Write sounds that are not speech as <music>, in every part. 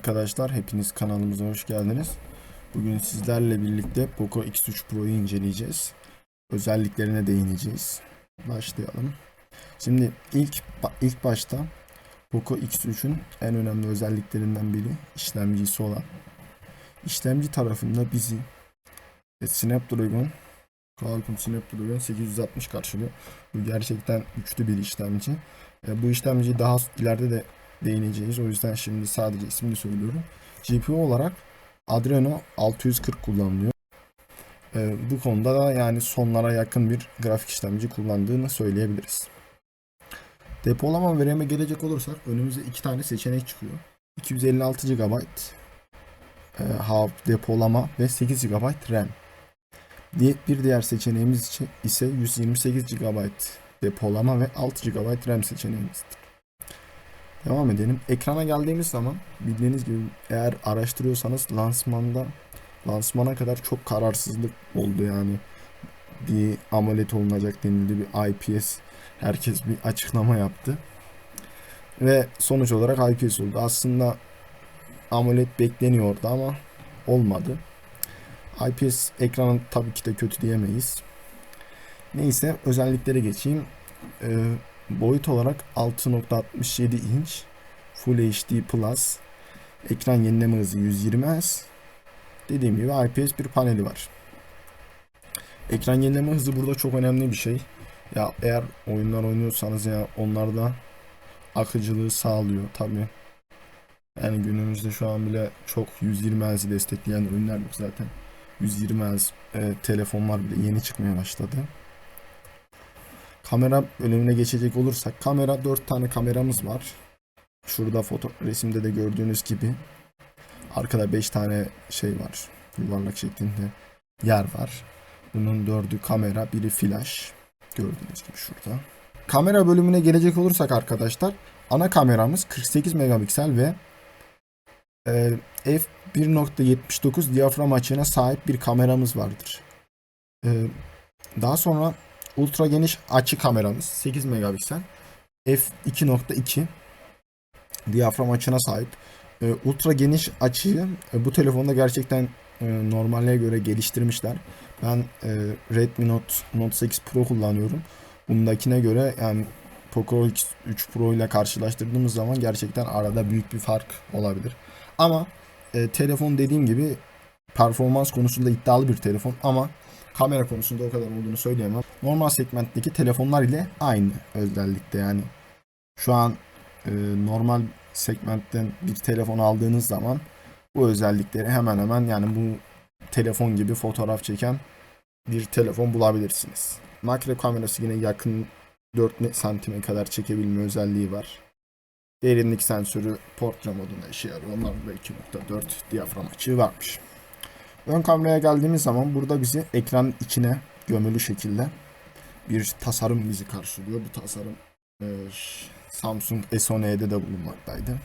Arkadaşlar, hepiniz kanalımıza hoş geldiniz. Bugün sizlerle birlikte Poco X3 Pro'yu inceleyeceğiz. Özelliklerine değineceğiz. Başlayalım. Şimdi ilk ilk başta Poco X3'ün en önemli özelliklerinden biri işlemcisi olan. İşlemci tarafında bizi e, Snapdragon Qualcomm Snapdragon 860 karşılıyor. Bu gerçekten güçlü bir işlemci. E, bu işlemciyi daha ileride de değineceğiz. O yüzden şimdi sadece ismini söylüyorum. GPU olarak Adreno 640 kullanılıyor. Ee, bu konuda da yani sonlara yakın bir grafik işlemci kullandığını söyleyebiliriz. Depolama ve RAM'e gelecek olursak önümüze iki tane seçenek çıkıyor. 256 GB e, depolama ve 8 GB RAM. Bir diğer seçeneğimiz ise 128 GB depolama ve 6 GB RAM seçeneğimizdir. Devam edelim. Ekrana geldiğimiz zaman bildiğiniz gibi eğer araştırıyorsanız lansmanda lansmana kadar çok kararsızlık oldu yani. Bir AMOLED olunacak denildi bir IPS herkes bir açıklama yaptı. Ve sonuç olarak IPS oldu. Aslında AMOLED bekleniyordu ama olmadı. IPS ekranı tabii ki de kötü diyemeyiz. Neyse özelliklere geçeyim. Ee, boyut olarak 6.67 inç Full HD Plus ekran yenileme hızı 120 Hz dediğim gibi IPS bir paneli var. Ekran yenileme hızı burada çok önemli bir şey. Ya eğer oyunlar oynuyorsanız ya onlarda akıcılığı sağlıyor tabi. Yani günümüzde şu an bile çok 120 Hz'i destekleyen oyunlar yok zaten. 120 Hz e, telefonlar bile yeni çıkmaya başladı. Kamera bölümüne geçecek olursak kamera 4 tane kameramız var. Şurada foto resimde de gördüğünüz gibi arkada 5 tane şey var. Yuvarlak şeklinde yer var. Bunun dördü kamera, biri flash. Gördüğünüz gibi şurada. Kamera bölümüne gelecek olursak arkadaşlar ana kameramız 48 megapiksel ve e, f1.79 diyafram açığına sahip bir kameramız vardır. E, daha sonra ultra geniş açı kameramız 8 megapiksel f2.2 diyafram açına sahip. E, ultra geniş açıyı e, bu telefonda gerçekten e, normale göre geliştirmişler. Ben e, Redmi Note Note 8 Pro kullanıyorum. Bundakine göre yani Poco X3 Pro ile karşılaştırdığımız zaman gerçekten arada büyük bir fark olabilir. Ama e, telefon dediğim gibi performans konusunda iddialı bir telefon ama kamera konusunda o kadar olduğunu söyleyemem. Normal segmentteki telefonlar ile aynı özellikle yani. Şu an e, normal segmentten bir telefon aldığınız zaman bu özellikleri hemen hemen yani bu telefon gibi fotoğraf çeken bir telefon bulabilirsiniz. Makro kamerası yine yakın 4 santime kadar çekebilme özelliği var. Derinlik sensörü portre modunda işe yarıyor. Onlarda 2.4 diyafram açığı varmış. Ön kameraya geldiğimiz zaman burada bizi ekran içine gömülü şekilde bir tasarım bizi karşılıyor. Bu tasarım e, Samsung S10e'de de bulunmaktaydı.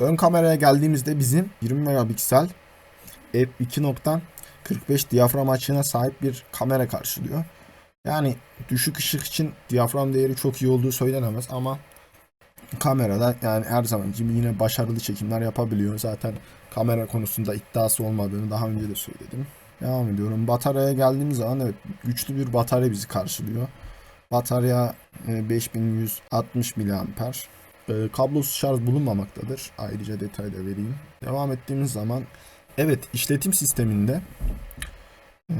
Ön kameraya geldiğimizde bizim 20 megapiksel f2.45 diyafram açığına sahip bir kamera karşılıyor. Yani düşük ışık için diyafram değeri çok iyi olduğu söylenemez ama kamerada yani her zaman gibi yine başarılı çekimler yapabiliyor. Zaten kamera konusunda iddiası olmadığını daha önce de söyledim. Devam ediyorum. Bataryaya geldiğimiz zaman evet güçlü bir batarya bizi karşılıyor. Batarya e, 5160 mAh. E, Kablosuz şarj bulunmamaktadır. Ayrıca detay da vereyim. Devam ettiğimiz zaman evet işletim sisteminde e,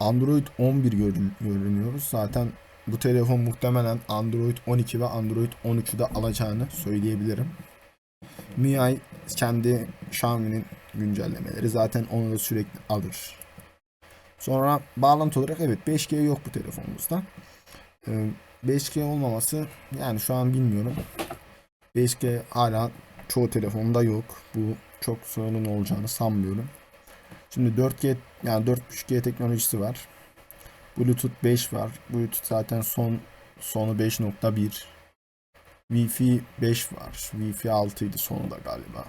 Android 11 görün- görünüyoruz. Zaten bu telefon muhtemelen Android 12 ve Android 13'ü de alacağını söyleyebilirim. MIUI kendi Xiaomi'nin güncellemeleri zaten onu da sürekli alır. Sonra bağlantı olarak evet 5G yok bu telefonumuzda. Ee, 5G olmaması yani şu an bilmiyorum. 5G hala çoğu telefonda yok. Bu çok sorun olacağını sanmıyorum. Şimdi 4G yani 4.5G teknolojisi var. Bluetooth 5 var. Bluetooth zaten son sonu 5.1. Wi-Fi 5 var. Wi-Fi 6 idi sonu da galiba.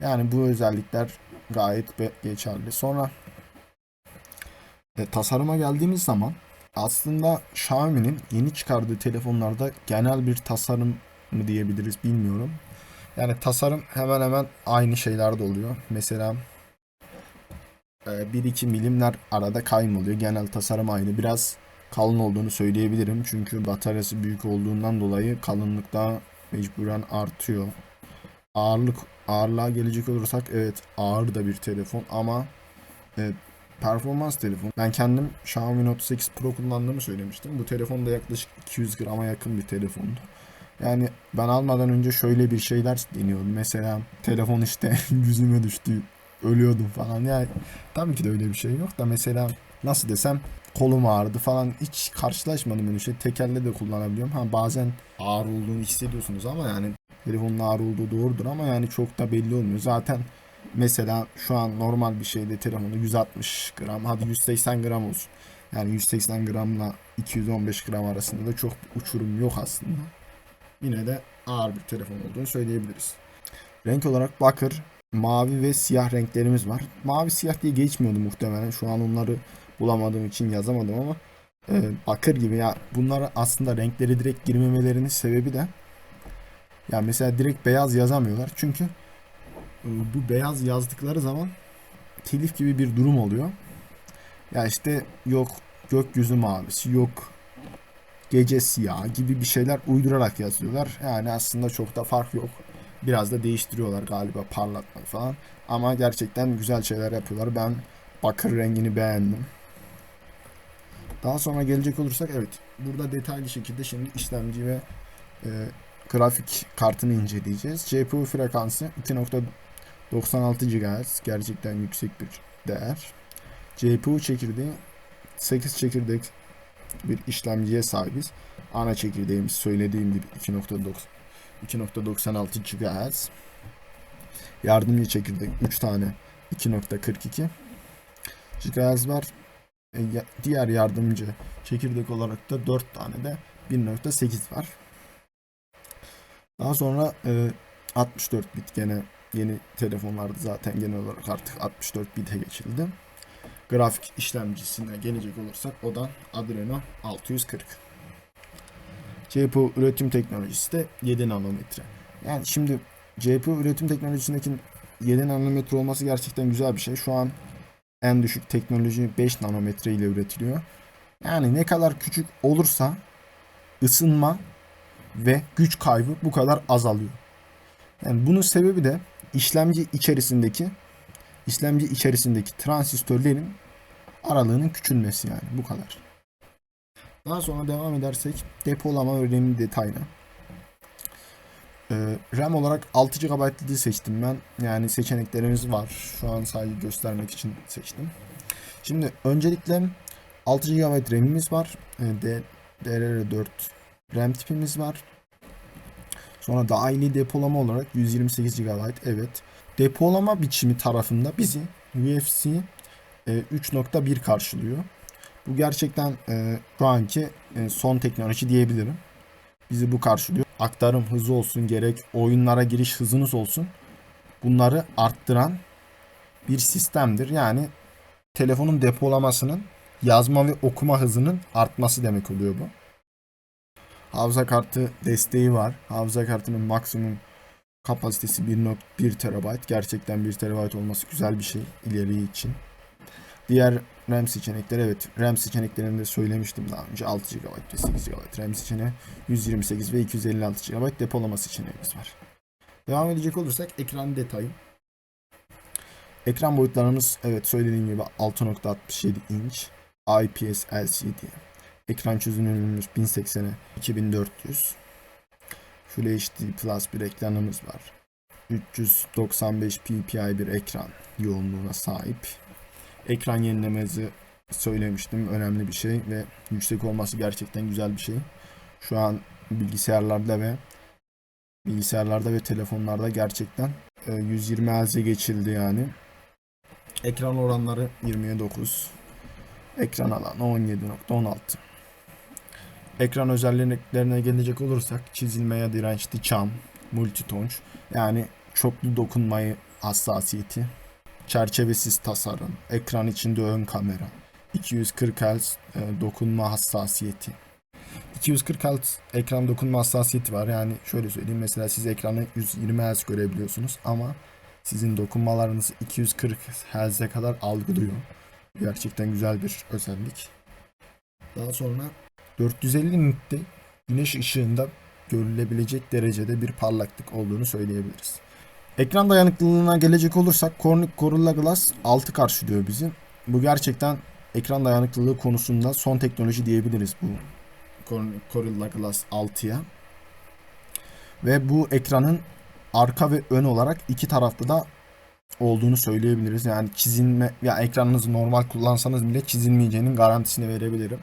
Yani bu özellikler gayet geçerli. Sonra e, tasarıma geldiğimiz zaman aslında Xiaomi'nin yeni çıkardığı telefonlarda genel bir tasarım mı diyebiliriz bilmiyorum. Yani tasarım hemen hemen aynı şeylerde oluyor. Mesela 1-2 milimler arada kayma oluyor. Genel tasarım aynı. Biraz kalın olduğunu söyleyebilirim. Çünkü bataryası büyük olduğundan dolayı kalınlık da mecburen artıyor. Ağırlık ağırlığa gelecek olursak evet ağır da bir telefon ama e, performans telefon. Ben kendim Xiaomi Note 8 Pro kullandığımı söylemiştim. Bu telefon da yaklaşık 200 grama yakın bir telefondu. Yani ben almadan önce şöyle bir şeyler deniyordum. Mesela telefon işte <laughs> yüzüme düştü. Ölüyordum falan. Yani tabii ki de öyle bir şey yok da mesela nasıl desem kolum ağrıdı falan hiç karşılaşmadım öyle şey. Tekerle de kullanabiliyorum. Ha bazen ağır olduğunu hissediyorsunuz ama yani telefonun ağır olduğu doğrudur ama yani çok da belli olmuyor. Zaten mesela şu an normal bir şeyde telefonu 160 gram hadi 180 gram olsun. Yani 180 gramla 215 gram arasında da çok uçurum yok aslında. Yine de ağır bir telefon olduğunu söyleyebiliriz. Renk olarak bakır, mavi ve siyah renklerimiz var. Mavi siyah diye geçmiyordu muhtemelen. Şu an onları bulamadığım için yazamadım ama e, bakır gibi ya bunlar aslında renkleri direkt girmemelerinin sebebi de ya mesela direkt beyaz yazamıyorlar. Çünkü e, bu beyaz yazdıkları zaman telif gibi bir durum oluyor. Ya işte yok gökyüzü mavisi, yok gece siyah gibi bir şeyler uydurarak yazıyorlar. Yani aslında çok da fark yok. Biraz da değiştiriyorlar galiba parlatma falan. Ama gerçekten güzel şeyler yapıyorlar. Ben bakır rengini beğendim. Daha sonra gelecek olursak evet burada detaylı şekilde şimdi işlemci ve e, grafik kartını inceleyeceğiz. GPU frekansı 2.96 GHz gerçekten yüksek bir değer. GPU çekirdeği 8 çekirdek bir işlemciye sahibiz. Ana çekirdeğimiz söylediğim gibi 2.9 2.96 GHz. Yardımcı çekirdek 3 tane 2.42 GHz var. E, diğer yardımcı çekirdek olarak da 4 tane de 1.8 var. Daha sonra e, 64 bit gene yeni telefonlarda zaten genel olarak artık 64 bite geçildi. Grafik işlemcisine gelecek olursak o da Adreno 640. GPU üretim teknolojisi de 7 nanometre. Yani şimdi GPU üretim teknolojisindeki 7 nanometre olması gerçekten güzel bir şey. Şu an en düşük teknoloji 5 nanometre ile üretiliyor. Yani ne kadar küçük olursa ısınma ve güç kaybı bu kadar azalıyor. Yani bunun sebebi de işlemci içerisindeki işlemci içerisindeki transistörlerin aralığının küçülmesi yani bu kadar. Daha sonra devam edersek depolama RAM detayına. Ee, RAM olarak 6 GB dedi seçtim ben. Yani seçeneklerimiz var. Şu an sadece göstermek için seçtim. Şimdi öncelikle 6 GB RAM'imiz var. Ee, D- DDR4 RAM tipimiz var. Sonra dahili depolama olarak 128 GB evet. Depolama biçimi tarafında bizi UFC e, 3.1 karşılıyor. Bu gerçekten e, şu anki e, son teknoloji diyebilirim. Bizi bu karşılıyor. Aktarım hızı olsun gerek oyunlara giriş hızınız olsun. Bunları arttıran bir sistemdir. Yani telefonun depolamasının yazma ve okuma hızının artması demek oluyor bu. Hafıza kartı desteği var. Hafıza kartının maksimum kapasitesi 1.1 TB. Gerçekten 1 TB olması güzel bir şey ileri için. Diğer RAM seçenekleri evet RAM seçeneklerini de söylemiştim daha önce 6 GB ve 8 GB RAM seçeneği 128 ve 256 GB depolama seçeneğimiz var. Devam edecek olursak ekran detayı. Ekran boyutlarımız evet söylediğim gibi 6.67 inç IPS LCD. Ekran çözünürlüğümüz 1080'e 2400. Full HD Plus bir ekranımız var. 395 ppi bir ekran yoğunluğuna sahip. Ekran yenilemesi söylemiştim önemli bir şey ve yüksek olması gerçekten güzel bir şey. Şu an bilgisayarlarda ve bilgisayarlarda ve telefonlarda gerçekten e, 120 Hz'e geçildi yani. Ekran oranları 20'ye 9. Ekran alanı 17.16. Ekran özelliklerine gelecek olursak çizilmeye dirençli çam, multitonç yani çoklu dokunmayı hassasiyeti, çerçevesiz tasarım, ekran içinde ön kamera, 240 Hz e, dokunma hassasiyeti, 240 Hz ekran dokunma hassasiyeti var. Yani şöyle söyleyeyim mesela siz ekranı 120 Hz görebiliyorsunuz ama sizin dokunmalarınız 240 Hz'e kadar algılıyor. Gerçekten güzel bir özellik. Daha sonra 450 nit'te güneş ışığında görülebilecek derecede bir parlaklık olduğunu söyleyebiliriz. Ekran dayanıklılığına gelecek olursak Corning Gorilla Glass 6 karşılıyor bizi. Bu gerçekten ekran dayanıklılığı konusunda son teknoloji diyebiliriz bu Gorilla Glass 6'ya. Ve bu ekranın arka ve ön olarak iki tarafta da olduğunu söyleyebiliriz. Yani çizilme ya ekranınızı normal kullansanız bile çizilmeyeceğinin garantisini verebilirim.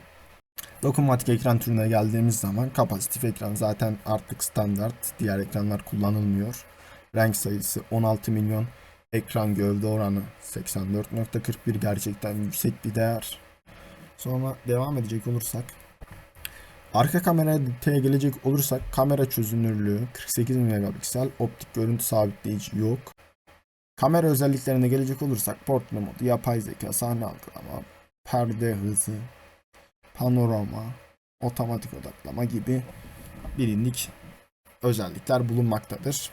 Dokunmatik ekran türüne geldiğimiz zaman kapasitif ekran zaten artık standart. Diğer ekranlar kullanılmıyor. Renk sayısı 16 milyon. Ekran gövde oranı 84.41 gerçekten yüksek bir değer. Sonra devam edecek olursak Arka kamera detaya gelecek olursak kamera çözünürlüğü 48 megapiksel, optik görüntü sabitleyici yok. Kamera özelliklerine gelecek olursak portre modu, yapay zeka, sahne algılama, perde hızı, panorama, otomatik odaklama gibi bilindik özellikler bulunmaktadır.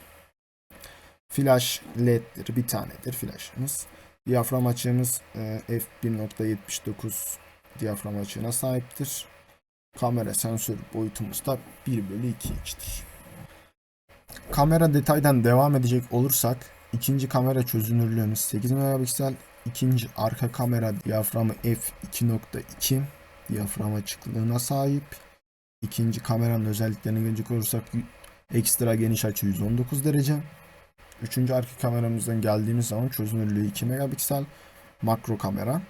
Flash led'dir bir tanedir flashımız. Diyafram açığımız e, f1.79 diyafram açığına sahiptir. Kamera sensör boyutumuz da 1 bölü 2 inçtir. Kamera detaydan devam edecek olursak ikinci kamera çözünürlüğümüz 8 megapiksel. ikinci arka kamera diyaframı f2.2 diyafram açıklığına sahip. İkinci kameranın özelliklerine gelecek olursak ekstra geniş açı 119 derece. Üçüncü arka kameramızdan geldiğimiz zaman çözünürlüğü 2 megapiksel. Makro kamera.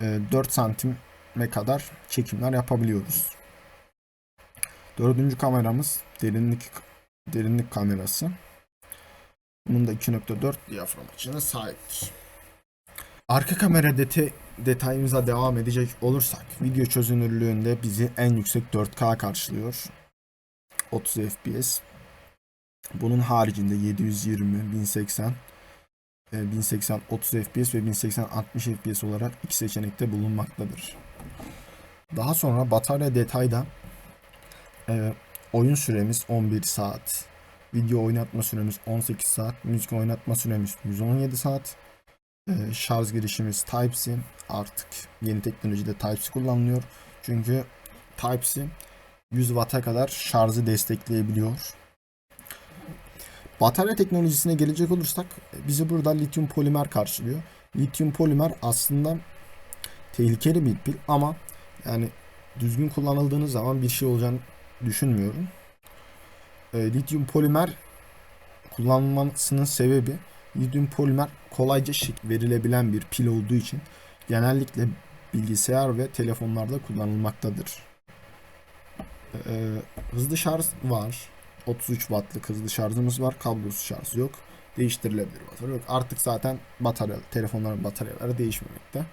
4 santim ne kadar çekimler yapabiliyoruz. Dördüncü kameramız derinlik derinlik kamerası. Bunun da 2.4 diyafram açısına sahiptir. Arka kamera dete, detayımıza devam edecek olursak video çözünürlüğünde bizi en yüksek 4K karşılıyor. 30 FPS. Bunun haricinde 720, 1080, 1080 30 FPS ve 1080 60 FPS olarak iki seçenekte bulunmaktadır. Daha sonra batarya detayda e, oyun süremiz 11 saat, video oynatma süremiz 18 saat, müzik oynatma süremiz 117 saat, e, şarj girişimiz Type-C artık yeni teknolojide Type-C kullanılıyor. Çünkü Type-C 100 Watt'a kadar şarjı destekleyebiliyor. Batarya teknolojisine gelecek olursak bizi burada lityum polimer karşılıyor. Lityum polimer aslında tehlikeli bir pil ama yani düzgün kullanıldığınız zaman bir şey olacağını düşünmüyorum. E, lityum polimer kullanılmasının sebebi lityum polimer kolayca verilebilen bir pil olduğu için genellikle bilgisayar ve telefonlarda kullanılmaktadır. E, hızlı şarj var. 33 wattlık hızlı şarjımız var. Kablosuz şarj yok. Değiştirilebilir batarya yok. Artık zaten batarya, telefonların bataryaları değişmemekte.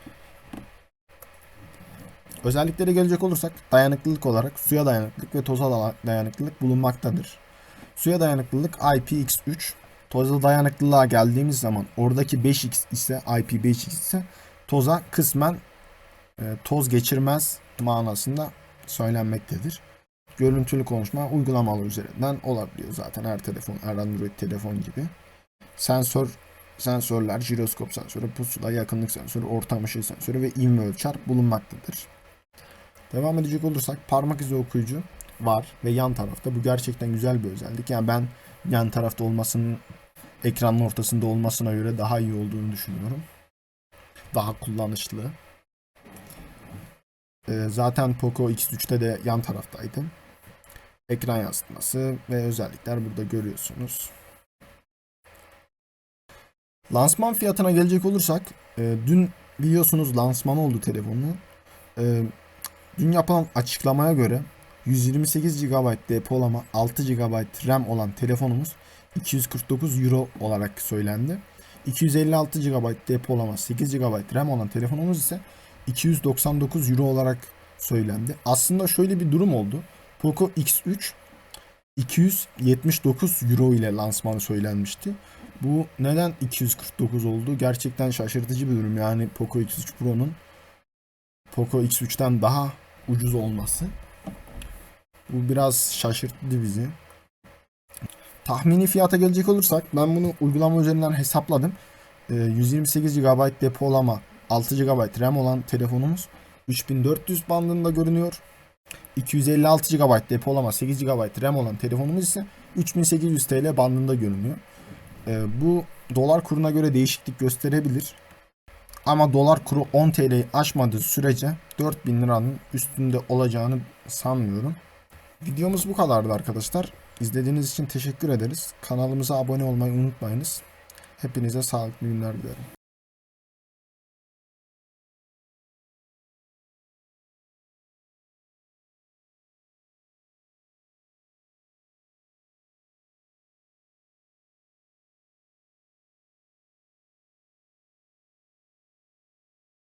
Özelliklere gelecek olursak dayanıklılık olarak suya dayanıklılık ve toza dayanıklılık bulunmaktadır. Suya dayanıklılık IPX3, toza dayanıklılığa geldiğimiz zaman oradaki 5X ise IP5X ise toza kısmen e, toz geçirmez manasında söylenmektedir. Görüntülü konuşma uygulamalı üzerinden olabiliyor zaten her telefon, her Android telefon gibi. Sensör sensörler, jiroskop sensörü, pusula, yakınlık sensörü, ortam ışığı sensörü ve ivme ölçer bulunmaktadır. Devam edecek olursak parmak izi okuyucu var ve yan tarafta. Bu gerçekten güzel bir özellik. Yani ben yan tarafta olmasının ekranın ortasında olmasına göre daha iyi olduğunu düşünüyorum. Daha kullanışlı. Ee, zaten Poco X3'te de yan taraftaydı. Ekran yansıtması ve özellikler burada görüyorsunuz. Lansman fiyatına gelecek olursak e, dün biliyorsunuz lansman oldu telefonu. E, Dün yapılan açıklamaya göre 128 GB depolama 6 GB RAM olan telefonumuz 249 Euro olarak söylendi. 256 GB depolama 8 GB RAM olan telefonumuz ise 299 Euro olarak söylendi. Aslında şöyle bir durum oldu. Poco X3 279 Euro ile lansmanı söylenmişti. Bu neden 249 oldu? Gerçekten şaşırtıcı bir durum. Yani Poco X3 Pro'nun Poco X3'ten daha ucuz olması. Bu biraz şaşırttı bizi. Tahmini fiyata gelecek olursak ben bunu uygulama üzerinden hesapladım. Ee, 128 GB depolama 6 GB RAM olan telefonumuz 3400 bandında görünüyor. 256 GB depolama 8 GB RAM olan telefonumuz ise 3800 TL bandında görünüyor. Ee, bu dolar kuruna göre değişiklik gösterebilir. Ama dolar kuru 10 TL'yi aşmadığı sürece 4000 liranın üstünde olacağını sanmıyorum. Videomuz bu kadardı arkadaşlar. İzlediğiniz için teşekkür ederiz. Kanalımıza abone olmayı unutmayınız. Hepinize sağlıklı günler dilerim.